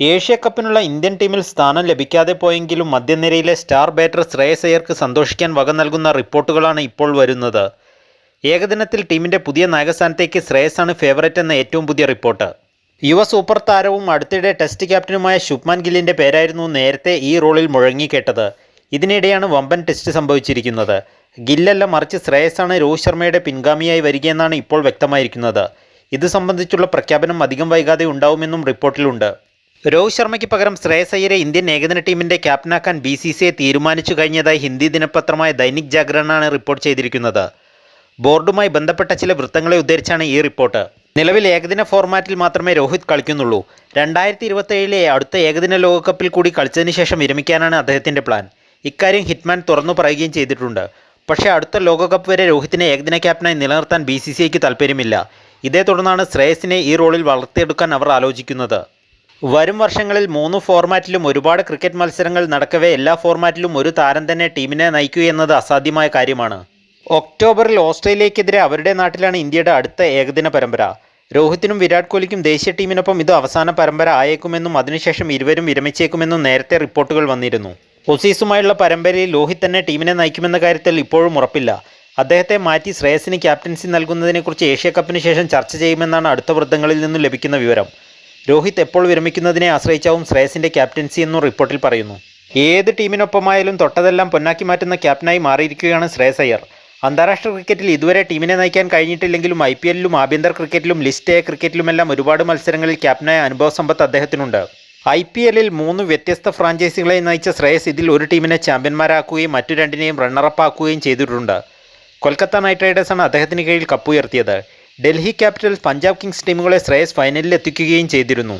Asia കപ്പിനുള്ള Indian ടീമിൽ സ്ഥാനം ലഭിക്കാതെ പോയെങ്കിലും മധ്യനിരയിലെ സ്റ്റാർ ബാറ്റർ ശ്രേയസ് അയ്യർക്ക് സന്തോഷിക്കാൻ വക നൽകുന്ന റിപ്പോർട്ടുകളാണ് ഇപ്പോൾ വരുന്നത്. ഏകദിനത്തിൽ ടീമിന്റെ പുതിയ നായകസ്ഥാനത്തേക്ക് ശ്രേയസാണ് ഫേവറേറ്റ് എന്ന ഏറ്റവും പുതിയ റിപ്പോർട്ട്. യുവ സൂപ്പർ താരവും അടുത്തിടെ ടെസ്റ്റ് ക്യാപ്റ്റനുമായ ശുഭ്മാൻ ഗില്ലിന്റെ പേരായിരുന്നു നേരത്തെ ഈ റോളിൽ മുഴങ്ങിക്കേട്ടത്. ഇതിനിടെയാണ് വമ്പൻ ടെസ്റ്റ് സംഭവിച്ചിരിക്കുന്നത്. ഗില്ലല്ല മറിച്ച് ശ്രേയസാണ് രോഹിത് ശർമ്മയുടെ പിൻഗാമിയായി വരികയെന്നാണ് ഇപ്പോൾ വ്യക്തമായിരിക്കുന്നത്. ഇത് സംബന്ധിച്ചുള്ള പ്രഖ്യാപനം അധികം വൈകാതെ ഉണ്ടാവുമെന്നും റിപ്പോർട്ടിലുണ്ട്. രോഹിത് ശർമ്മയ്ക്ക് പകരം ശ്രേയസ് അയ്യരെ ഇന്ത്യൻ ഏകദിന ടീമിന്റെ ക്യാപ്റ്റനാക്കാൻ ബി സി സി ഐ തീരുമാനിച്ചു കഴിഞ്ഞതായി ഹിന്ദി ദിനപത്രമായ ദൈനിക് ജാഗരണാണ് റിപ്പോർട്ട് ചെയ്തിരിക്കുന്നത്. ബോർഡുമായി ബന്ധപ്പെട്ട ചില വൃത്തങ്ങളെ ഉദ്ധരിച്ചാണ് ഈ റിപ്പോർട്ട്. നിലവിൽ ഏകദിന ഫോർമാറ്റിൽ മാത്രമേ രോഹിത് കളിക്കുന്നുള്ളൂ. രണ്ടായിരത്തി ഇരുപത്തേഴിലെ അടുത്ത ഏകദിന ലോകകപ്പിൽ കൂടി കളിച്ചതിന് ശേഷം വിരമിക്കാനാണ് അദ്ദേഹത്തിന്റെ പ്ലാൻ. ഇക്കാര്യം ഹിറ്റ്മാൻ തുറന്നു പറയുകയും ചെയ്തിട്ടുണ്ട്. പക്ഷേ അടുത്ത ലോകകപ്പ് വരെ രോഹിത്തിനെ ഏകദിന ക്യാപ്റ്റനായി നിലനിർത്താൻ ബി സി സി ഐക്ക് താല്പര്യമില്ല ഇതേ തുടർന്നാണ് ശ്രേയസിനെ ഈ റോളിൽ വളർത്തിയെടുക്കാൻ അവർ ആലോചിക്കുന്നത്. വരും വർഷങ്ങളിൽ മൂന്ന് ഫോർമാറ്റിലും ഒരുപാട് ക്രിക്കറ്റ് മത്സരങ്ങൾ നടക്കവേ എല്ലാ ഫോർമാറ്റിലും ഒരു താരം തന്നെ ടീമിനെ നയിക്കൂ എന്നത് അസാധ്യമായ കാര്യമാണ്. ഒക്ടോബറിൽ ഓസ്ട്രേലിയക്കെതിരെ അവരുടെ നാട്ടിലാണ് ഇന്ത്യയുടെ അടുത്ത ഏകദിന പരമ്പര. രോഹിത്തിനും വിരാട് കോഹ്ലിക്കും ദേശീയ ടീമിനൊപ്പം ഇത് അവസാന പരമ്പര ആയേക്കുമെന്നും അതിനുശേഷം ഇരുവരും വിരമിച്ചേക്കുമെന്നും നേരത്തെ റിപ്പോർട്ടുകൾ വന്നിരുന്നു. ഒസീസുമായുള്ള പരമ്പരയിൽ ലോഹിത് തന്നെ ടീമിനെ നയിക്കുമെന്ന കാര്യത്തിൽ ഇപ്പോഴും ഉറപ്പില്ല. അദ്ദേഹത്തെ മാറ്റി ശ്രേയസിന് ക്യാപ്റ്റൻസി നൽകുന്നതിനെക്കുറിച്ച് ഏഷ്യ കപ്പിന് ശേഷം ചർച്ച ചെയ്യുമെന്നാണ് അടുത്ത വൃത്തങ്ങളിൽ നിന്നും ലഭിക്കുന്ന വിവരം. രോഹിത് എപ്പോൾ വിരമിക്കുന്നതിനെ ആശ്രയിച്ചാവും ശ്രേയസിന്റെ ക്യാപ്റ്റൻസി എന്നും റിപ്പോർട്ടിൽ പറയുന്നു. ഏത് ടീമിനൊപ്പമായാലും തൊട്ടതെല്ലാം പൊന്നാക്കി മാറ്റുന്ന ക്യാപ്റ്റനായി മാറിയിരിക്കുകയാണ് ശ്രേയസ് അയ്യർ. അന്താരാഷ്ട്ര ക്രിക്കറ്റിൽ ഇതുവരെ ടീമിനെ നയിക്കാൻ കഴിഞ്ഞിട്ടില്ലെങ്കിലും ഐ പി എല്ലിലും ആഭ്യന്തര ക്രിക്കറ്റിലും ലിസ്റ്റ് എ ക്രിക്കറ്റിലുമെല്ലാം ഒരുപാട് മത്സരങ്ങളിൽ ക്യാപ്റ്റനായ അനുഭവ സമ്പത്ത് അദ്ദേഹത്തിനുണ്ട്. ഐ പി എല്ലിൽ മൂന്ന് വ്യത്യസ്ത ഫ്രാഞ്ചൈസികളെ നയിച്ച ശ്രേയസ് ഇതിൽ ഒരു ടീമിനെ ചാമ്പ്യന്മാരാക്കുകയും മറ്റു രണ്ടിനെയും റണ്ണറപ്പ് ആക്കുകയും ചെയ്തിട്ടുണ്ട്. കൊൽക്കത്ത നൈറ്റ് റൈഡേഴ്സാണ് അദ്ദേഹത്തിന് കീഴിൽ കപ്പുയർത്തിയത് ഡൽഹി ക്യാപിറ്റൽസ് പഞ്ചാബ് കിങ്സ് ടീമുകളെ ശ്രേയസ് ഫൈനലിൽ എത്തിക്കുകയും ചെയ്തിരുന്നു.